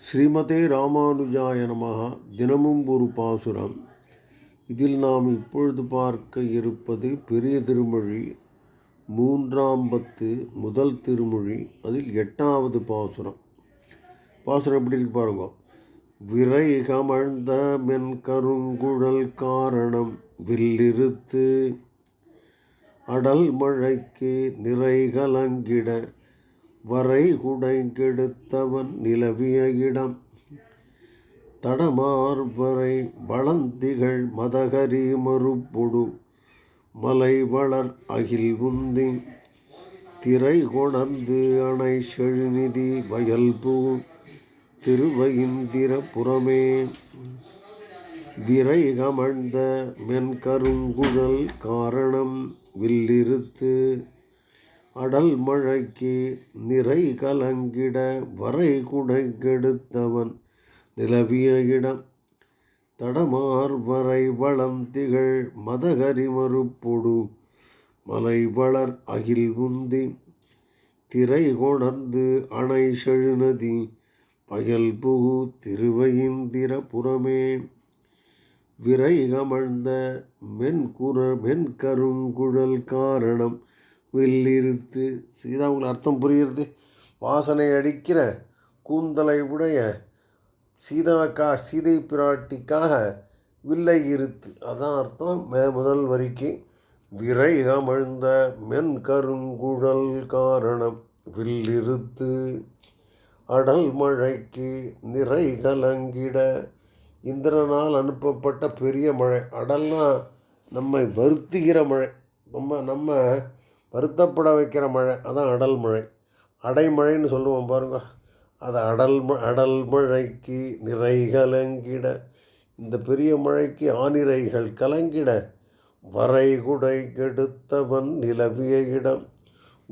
ஸ்ரீமதே ராமானுஜாய நமஹ. தினமும் ஒரு பாசுரம். இதில் நாம் இப்பொழுது பார்க்க இருப்பது பெரிய திருமொழி மூன்றாம் பத்து முதல் திருமொழி அதில் எட்டாவது பாசுரம். பாசுரம் எப்படி இருக்கு பாருங்க. விரை கமழ்ந்த மென் கருங்குழல் காரணம் வில்லிருத்து அடல் மழைக்கு நிறை கலங்கிட வரை குடை கெடுத்தவன் நிலவிய இடம். தடமார்வரை வளந்திகள் மதகரி மறுப்பொடு மலை வளர் அகில் உந்தி. திரை கொணந்து அணை செழுநிதி வயல்பூ திருவயிந்திர புறமே விரை கமழ்ந்த மென்கருங்குழல் காரணம் வில்லிருத்து அடல் மழைக்கு நிறை கலங்கிட வரை குடை கெடுத்தவன் நிலவிய இடம். தடமார் வரை வளந்திகள் மதகரி மறுப்பொடு மலை வளர் அகில் உந்தி. திரை கொணர்ந்து அணை செழுநதி பயல் புகு திருவயிந்திர புறமே. விரை கமழ்ந்த மென்குற மென்கருங்குழல் காரணம் வில்லிருத்து சீதா உங்களுக்கு அர்த்தம் புரிகிறது. வாசனை அடிக்கிற கூந்தலை உடைய சீதாக்கா சீதை பிராட்டிக்காக வில்லை இருத்து அதான் அர்த்தம். மே முதல் வரிக்கு விரை அமழ்ந்த மென் கருங்குழல் காரணம் வில்லிருத்து அடல் மழைக்கு நிறை கலங்கிட இந்திரனால் அனுப்பப்பட்ட பெரிய மழை. அடல்னால் நம்மை வருத்துகிற மழை. நம்ம நம்ம வருத்தப்பட வைக்கிற மழை அதான் அடல் மழை. அடைமழைன்னு சொல்லுவோம் பாருங்க. அது அடல் அடல் மழைக்கு நிறை கலங்கிட இந்த பெரிய மழைக்கு ஆனிரைகள் கலங்கிட வரை குடை கெடுத்தவன் நிலவிய இடம்.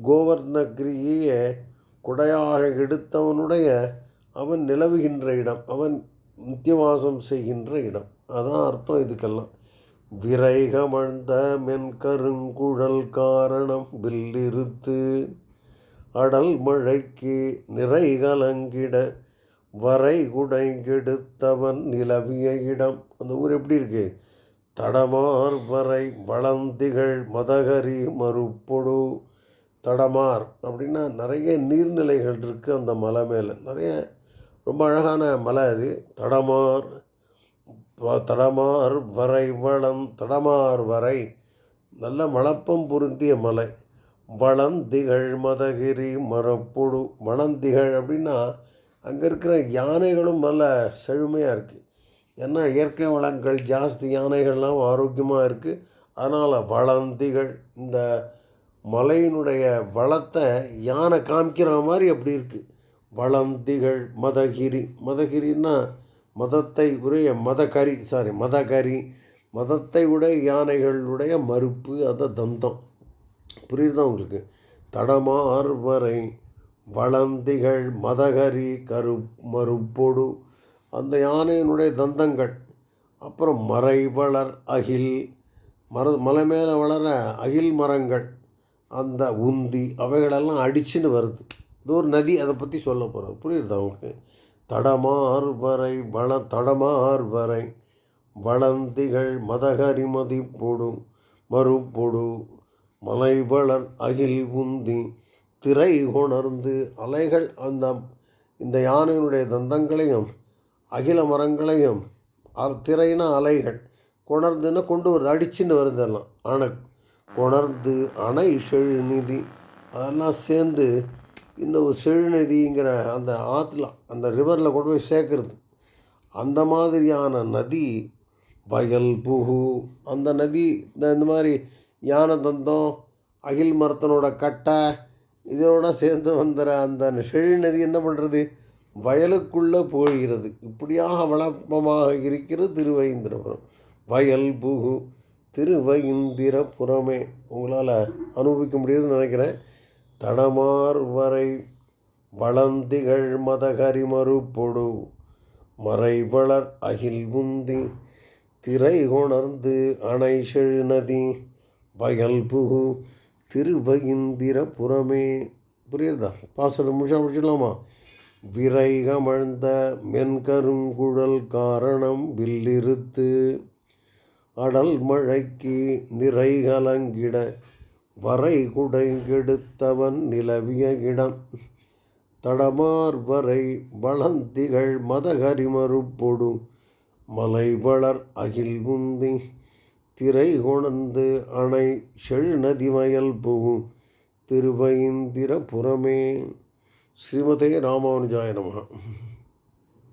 கோவர்ணகிரியே குடையாக எடுத்தவனுடைய அவன் நிலவுகின்ற இடம் அவன் நித்தியவாசம் செய்கின்ற இடம். அதான் அர்த்தம் இதுக்கெல்லாம். விரைகமழ்ந்த மென்கருங்குழல் காரணம் வில்லிருத்து அடல் மழைக்கு நிறை கலங்கிட வரை குடைங்கெடுத்தவன் நிலவிய இடம். அந்த ஊர் எப்படி இருக்கு? தடமார் வரை வளந்திகள் மதகரி மறுப்பொடு தடமார் அப்படின்னா நிறைய நீர்நிலைகள் இருக்குது அந்த மலை மேலே. நிறைய ரொம்ப அழகான மலை அது. தடமார் தடமார் வரை வளம் தடமார் வரை. நல்ல மணப்பம் பொருந்திய மலை. வளந்திகள் மதகிரி மரப்புழு வளந்திகள் அப்படின்னா அங்கே இருக்கிற யானைகளும் நல்ல செழுமையாக இருக்குது ஏன்னா இயற்கை வளங்கள் ஜாஸ்தி யானைகள்லாம் ஆரோக்கியமாக இருக்குது அதனால் வளந்திகள் இந்த மலையினுடைய வளத்தை யானை காமிக்கிற மாதிரி அப்படி இருக்குது வளந்திகள் மதகிரி. மதகிரின்னா மதத்தை உடைய மதகரி சாரி மதகரி மதத்தை உடைய யானைகளுடைய மறுப்பு அதை தந்தம். புரியுதா உங்களுக்கு? தடமார் வரை வளந்திகள் மதகரி கரு மறுப்பொடு. அந்த யானையினுடைய தந்தங்கள். அப்புறம் மறை வளர் அகில் மர மலை மேலே வளர அகில் மரங்கள். அந்த உந்தி அவைகளெல்லாம் அடிச்சுன்னு வருது. இது ஒரு நதி அதை பற்றி சொல்ல போகிறார் புரியுதா உங்களுக்கு? தடமார்வரை வள தடமார்வரை வளந்திகள் மதகரி மதிப்பொடு மறுப்பொடு மலை வளர் அகில் உந்தி திரை கொணர்ந்து அலைகள் அந்த இந்த யானையினுடைய தந்தங்களையும் அகில மரங்களையும் திரைனா அலைகள் கொணர்ந்துன்னா கொண்டு வருது அடிச்சுன்னு வருதெல்லாம் அணை கொணர்ந்து அணை செழுநிதி அதெல்லாம் சேர்ந்து இந்த ஒரு செழுநதிங்கிற அந்த ஆற்றுல அந்த ரிவரில் கொண்டு போய் சேர்க்குறது. அந்த மாதிரியான நதி வயல் புகு அந்த நதி இந்த இந்த மாதிரி யானை தந்தம் அகில் மரத்தனோட கட்டை இதோட சேர்ந்து வந்துற அந்த செழுநதி என்ன பண்ணுறது வயலுக்குள்ளே போகிறது. இப்படியாக வளப்பமாக இருக்கிறது திருவைந்திரபுரம். வயல் புகு திருவைந்திரபுரமே. உங்களால் அனுபவிக்க முடியுதுன்னு நினைக்கிறேன். தடமார்வரை வளந்திகள் மதகரி மறுப்பொடு மறை அகில் உந்தி திரை கொணர்ந்து அணை செழுநதி வயல் புகு திருவயிந்திர புறமே. புரியுறதா? பாசனம் முடிச்சா முடிச்சிடலாமா? விரைகமழ்ந்த மென்கருங்குழல் காரணம் வில்லிருத்து அடல் மழைக்கு நிறை கலங்கிட வரை குடைங்கெடுத்தவன் நிலவிய இடம். தடமார் வரை வளந்திகழ் மதகரிமறுப்பொடு மலைவளர் அகில் முந்தி திரை கொணந்து அணை செழுநதிமயல் புகு திருவயிந்திரபுரமே ஸ்ரீமதே ராமானுஜாய நமः